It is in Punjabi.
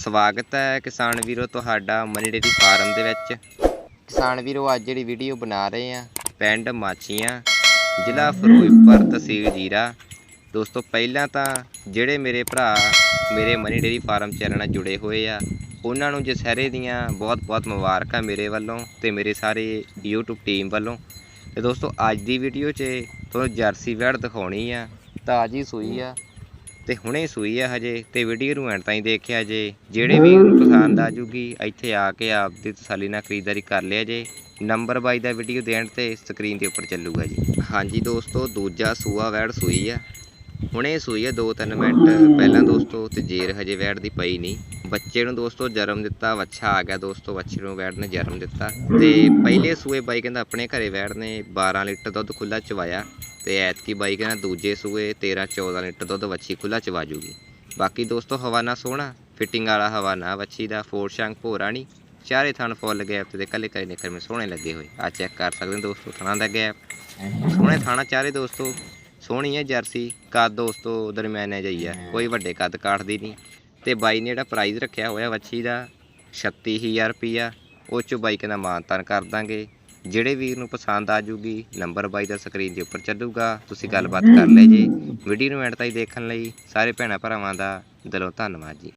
ਸਵਾਗਤ ਹੈ ਕਿਸਾਨ ਵੀਰੋ ਤੁਹਾਡਾ ਮਨੀ ਡੇਰੀ ਫਾਰਮ ਦੇ ਵਿੱਚ। ਕਿਸਾਨ ਵੀਰੋ ਅੱਜ ਜਿਹੜੀ ਵੀਡੀਓ ਬਣਾ ਰਹੇ ਆ ਪਿੰਡ ਮਾਚੀਆਂ ਜ਼ਿਲ੍ਹਾ ਫਿਰੋਜ਼ਪੁਰ ਤਹਿਸੀਲ ਜੀਰਾ। ਦੋਸਤੋ ਪਹਿਲਾਂ ਤਾਂ ਜਿਹੜੇ ਮੇਰੇ ਭਰਾ ਮੇਰੇ ਮਨੀ ਡੇਰੀ ਫਾਰਮ ਚੈਨਲ ਨਾਲ ਜੁੜੇ ਹੋਏ ਆ ਉਹਨਾਂ ਨੂੰ ਜਸਹਿਰੇ ਦੀਆਂ ਬਹੁਤ-ਬਹੁਤ ਮੁਬਾਰਕਾਂ ਮੇਰੇ ਵੱਲੋਂ ਤੇ ਮੇਰੇ ਸਾਰੇ YouTube ਟੀਮ ਵੱਲੋਂ। ਤੇ ਦੋਸਤੋ ਅੱਜ ਦੀ ਵੀਡੀਓ 'ਚ ਤੁਹਾਨੂੰ ਜਰਸੀ ਵੈੜ ਦਿਖਾਉਣੀ ਆ। ਤਾਜੀ ਸੂਈ ਆ। ਤੇ ਹੁਣੇ ਸੂਈ ਆ ਹਜੇ, ਤੇ ਵੀਡੀਓ ਨੂੰ ਐਂਡ ਤਾਈਂ ਦੇਖਿਆ ਜੇ। ਜਿਹੜੇ ਵੀ ਨੂੰ ਪਸੰਦ ਆ ਜੂਗੀ, ਇੱਥੇ ਆ ਕੇ ਆਪ ਦੀ ਤਸੱਲੀ ਨਾਲ ਖਰੀਦਦਾਰੀ ਕਰ ਲਿਆ ਜੇ। ਨੰਬਰ ਬਾਈ ਦਾ ਵੀਡੀਓ ਦੇਣ ਤੇ ਸਕਰੀਨ ਦੇ ਉੱਪਰ ਚੱਲੂਗਾ ਜੀ। ਹਾਂਜੀ ਦੋਸਤੋ, ਦੂਜਾ ਸੂਆ ਵੈੜ ਸੂਈ ਆ। ਹੁਣੇ ਸੂਈ ਆ 2-3 ਮਿੰਟ। ਪਹਿਲਾਂ ਦੋਸਤੋ ਤੇ ਜੇਰ ਹਜੇ ਵੈੜ ਦੀ ਪਈ ਨਹੀਂ। ਬੱਚੇ ਨੂੰ ਦੋਸਤੋ ਜਨਮ ਦਿੱਤਾ, ਵੱਛਾ ਆ ਗਿਆ ਦੋਸਤੋ, ਵੱਛੇ ਨੂੰ ਵੈੜ ਨੇ ਜਨਮ ਦਿੱਤਾ। ਤੇ ਪਹਿਲੇ ਸੂਏ ਬਾਈ ਕਹਿੰਦਾ ਆਪਣੇ ਘਰੇ ਵੈੜ ਨੇ 12 ਲੀਟਰ ਦੁੱਧ ਖੁੱਲਾ ਚਵਾਇਆ। ਤੇ ਐਤਕੀ ਬਾਈ ਕਹਿੰਦਾ ਦੂਜੇ ਸੂਏ 13 14 ਲੀਟਰ ਦੁੱਧ ਵੱਛੀ ਖੁੱਲਾ ਚਵਾ ਜੂਗੀ। ਬਾਕੀ ਦੋਸਤੋ ਹਵਾਨਾ ਸੋਹਣਾ, ਫਿਟਿੰਗ ਵਾਲਾ ਹਵਾਨਾ ਵੱਛੀ ਦਾ, ਫੋਰ ਸ਼ੰਕ ਭੋਰਾ ਨਹੀਂ। ਚਾਰੇ ਥਣ ਫੁੱਲ ਗੈਪ ਤੇ ਕੱਲੇ ਕੱਲੇ ਨਿਕਰ ਮੇ ਸੋਹਣੇ ਲੱਗੇ ਹੋਏ। ਆ ਚੈੱਕ ਕਰ ਸਕਦੇ ਦੋਸਤੋ, ਥਣਾ ਦਾ ਗੈਪ ਸੋਹਣੇ ਥਾਣਾ ਚਾਰੇ ਦੋਸਤੋ। ਸੋਹਣੀ ਹੈ ਜਰਸੀ ਕੱਦ ਦੋਸਤੋ ਦਰਮਿਆਨੇ ਜਿਹੀ ਆ ਕੋਈ ਵੱਡੇ ਕੱਦ ਕਾਟਦੀ ਨਹੀਂ। ਤੇ ਬਾਈ ਨੇ ਜਿਹੜਾ ਪ੍ਰਾਈਜ਼ ਰੱਖਿਆ ਹੋਇਆ ਵੱਛੀ ਦਾ 36000 ਰੁਪਿਆ ਉਹ ਚੋਂ ਬਾਈ ਕਹਿੰਦਾ ਮਾਨਤਾਨ ਕਰ ਦਾਂਗੇ। ਜਿਹੜੇ ਵੀਰ ਨੂੰ ਪਸੰਦ ਆ ਜੂਗੀ ਨੰਬਰ ਬਾਈ ਦਾ ਸਕਰੀਨ ਦੇ ਉੱਪਰ ਚੱਲੂਗਾ ਤੁਸੀਂ ਗੱਲਬਾਤ ਕਰ ਲੈ ਜੇ। ਵੀਡੀਓ ਨੂੰ ਐਂਡ ਤਾਈਂ ਦੇਖਣ ਲਈ ਸਾਰੇ ਭੈਣਾਂ ਭਰਾਵਾਂ ਦਾ ਦਿਲੋਂ ਧੰਨਵਾਦ ਜੀ।